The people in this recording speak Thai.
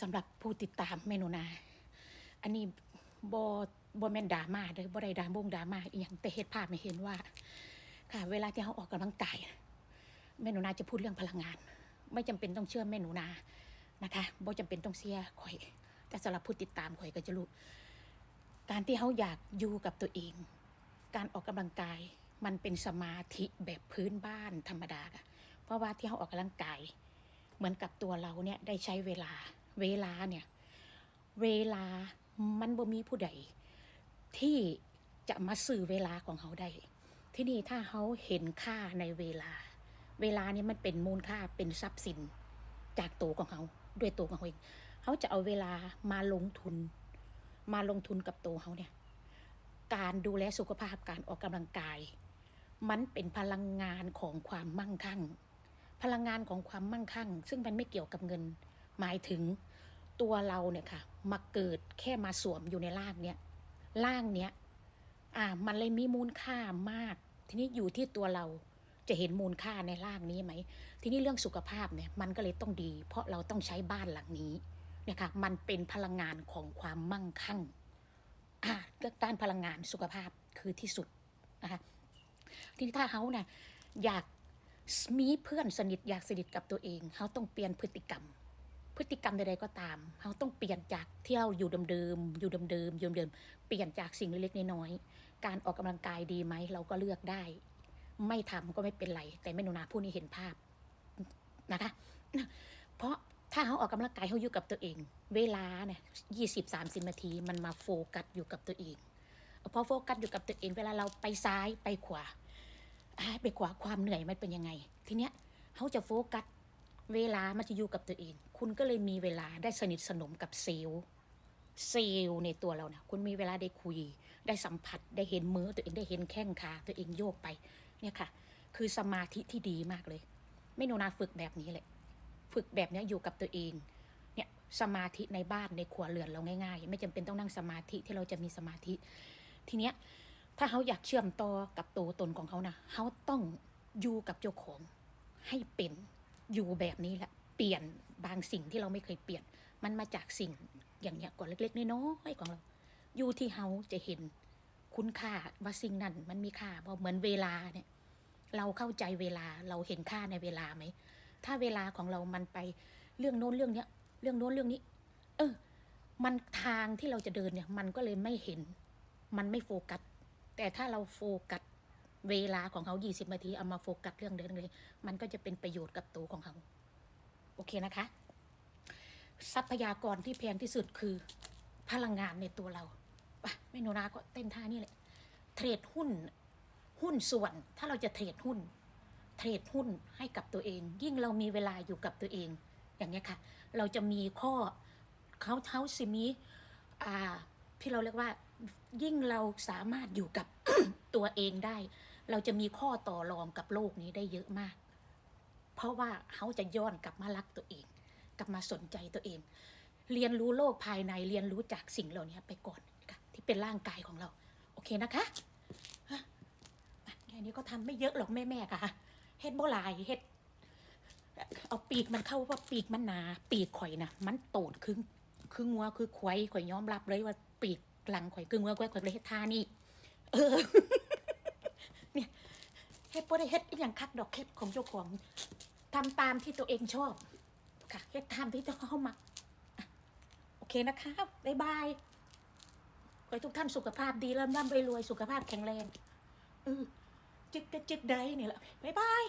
สำหรับผู้ติดตามเมนูนา อันนี้บอบแมนดามาเด้อบได้ดาม่งดามาอีหยังแต่เฮ็ดภาพไม่เห็นว่า ค่ะ เวลาที่เขาออกกำลังกายเมนูนาจะพูดเรื่องพลังงาน ไม่จำเป็นต้องเชื่อเมนูนานะคะบ่จำเป็นต้องเสียข่อย แต่สำหรับผู้ติดตามข่อยก็จะรู้การที่เขาอยากอยู่กับตัวเอง การออกกำลังกายมันเป็นสมาธิแบบพื้นบ้านธรรมดาค่ะเพราะว่าที่เขาออกกำลังกาย เหมือนกับตัวเราเนี่ยได้ใช้เวลา เวลาเนี่ย เวลามันบ่มีผู้ใดที่จะมาสื่อเวลาของเขาได้ ที่นี่ถ้าเขาเห็นค่าในเวลา เวลาเนี่ยมันเป็นมูลค่าเป็นทรัพย์สิน จากตัวของเขาด้วยตัวของเขาเองเขาจะเอาเวลามาลงทุน มาลงทุนกับตัวเขาเนี่ย การดูแลสุขภาพการออกกำลังกาย มันเป็นพลังงานของความมั่งคั่ง พลังงานของความมั่งคั่ง ซึ่งมันไม่เกี่ยวกับเงิน หมายถึงตัวเราเนี่ยค่ะ มาเกิดแค่มาสวมอยู่ในร่างเนี้ยร่างเนี้ยอ่า มันเลยมีมูลค่ามาก ทีนี้อยู่ที่ตัวเราจะเห็นมูลค่าในร่างนี้ไหม ทีนี้เรื่องสุขภาพเนี่ยมันก็เลยต้องดี เพราะเราต้องใช้บ้านหลังนี้เนี่ยค่ะมันเป็นพลังงานของความมั่งคั่งอ่าด้านพลังงานสุขภาพคือที่สุดนะคะทีนี้ถ้าเขาเนี่ยอยากมีเพื่อนสนิทอยากสนิทกับตัวเองเขาต้องเปลี่ยนพฤติกรรม พฤติกรรมใดๆก็ตามเขาต้องเปลี่ยนจากเที่ยวอยู่เดิมๆอยู่เดิมๆอยู่เดิมๆเปลี่ยนจากสิ่งเล็กๆน้อยๆการออกกำลังกายดีไหมเราก็เลือกได้ ไม่ทำก็ไม่เป็นไร แต่แม่หนูนาผู้นี้เห็นภาพนะคะ เพราะถ้าเขาออกกำลังกายเขาอยู่กับตัวเอง เวลาเนี่ยยี่สิบสามสิบนาทีมันมาโฟกัสอยู่กับตัวเองพอโฟกัสอยู่กับตัวเอง เวลาเราไปซ้ายไปขวาไปขวาความเหนื่อยมันเป็นยังไง ทีเนี้ยเขาจะโฟกัส เวลามันจะอยู่กับตัวเอง คุณก็เลยมีเวลาได้สนิทสนมกับเซลล์เซลล์ในตัวเราเนะคุณมีเวลาได้คุย ได้สัมผัสได้เห็นมือตัวเองได้เห็นแข้งขาตัวเองโยกไปเนี่ยค่ะ คือสมาธิที่ดีมากเลย ไม่โนนาฝึกแบบนี้เลยฝึกแบบเนี้ยอยู่กับตัวเองเนี่ยสมาธิในบ้านในครัวเรือนเราง่ายๆ ไม่จำเป็นต้องนั่งสมาธิที่เราจะมีสมาธิ ทีเนี้ยถ้าเขาอยากเชื่อมต่อกับตัวตนของเขานะเขาต้องอยู่กับเจ้าของให้เป็น อยู่แบบนี้แหละ เปลี่ยนบางสิ่งที่เราไม่เคยเปลี่ยน มันมาจากสิ่งอย่างเนี้ยก่อนเล็ก ๆน้อยๆของเรา อยู่ที่เขาจะเห็นคุณค่าว่าสิ่งนั้นมันมีค่าเพราะเหมือนเวลาเนี่ย เราเข้าใจเวลาเราเห็นค่าในเวลาไหม ถ้าเวลาของเรามันไปเรื่องโน้นเรื่องเนี้ย เรื่องโน้นเรื่องนี้ เออ มันทางที่เราจะเดินเนี่ย มันก็เลยไม่เห็น มันไม่โฟกัส แต่ถ้าเราโฟกัส เวลาของเขา20นาทีเอามาโฟกัสเรื่องเดินเลย มันก็จะเป็นประโยชน์กับตัวของเขา โอเคนะคะ ทรัพยากรที่แพงที่สุดคือพลังงานในตัวเราไม่โนราก็เต้นท่านี่แหละ เทรดหุ้น หุ้นส่วน ถ้าเราจะเทรดหุ้น เทรดหุ้นให้กับตัวเอง ยิ่งเรามีเวลาอยู่กับตัวเอง อย่างเงี้ค่ะ เราจะมีข้อเขาเท้าสิมีอ่าที่เราเรียกว่ายิ่งเราสามารถอยู่กับตัวเองได้ เราจะมีข้อต่อรองกับโลกนี้ได้เยอะมาก เพราะว่าเขาจะย้อนกลับมารักตัวเอง กลับมาสนใจตัวเอง เรียนรู้โลกภายในเรียนรู้จากสิ่งเหล่านี้ไปก่อนนะคะที่เป็นร่างกายของเรา โอเคนะคะอะแค่นี้ก็ทำไม่เยอะหรอกแม่ๆค่ะเฮ็ดโบหลายเฮ็ดเอาปีกมันเข้าว่าปีกมันหนา ปีกข่อยนะมันโตดคือคืองัวคือควายข่อยยอมรับเลยว่าปีกหลังข่อยคืองัวควายข่อยเลยเฮ็ดท่านี่เออ เนี่ยเฮ็ดบ่ได้เฮ็ดอหย่างคักดอกเฮ็ดของเจ้าของทำตามที่ตัวเองชอบ ค่ะเฮ็ดตามที่เจ้าเข้ามาอะโอเคนะคะบ๊ายบายขอให้ทุกท่านสุขภาพดีร่ำร่ำรวยๆสุขภาพแข็งแรงเออจิกกะจิกได้เนี่ยแหละบ๊ายบาย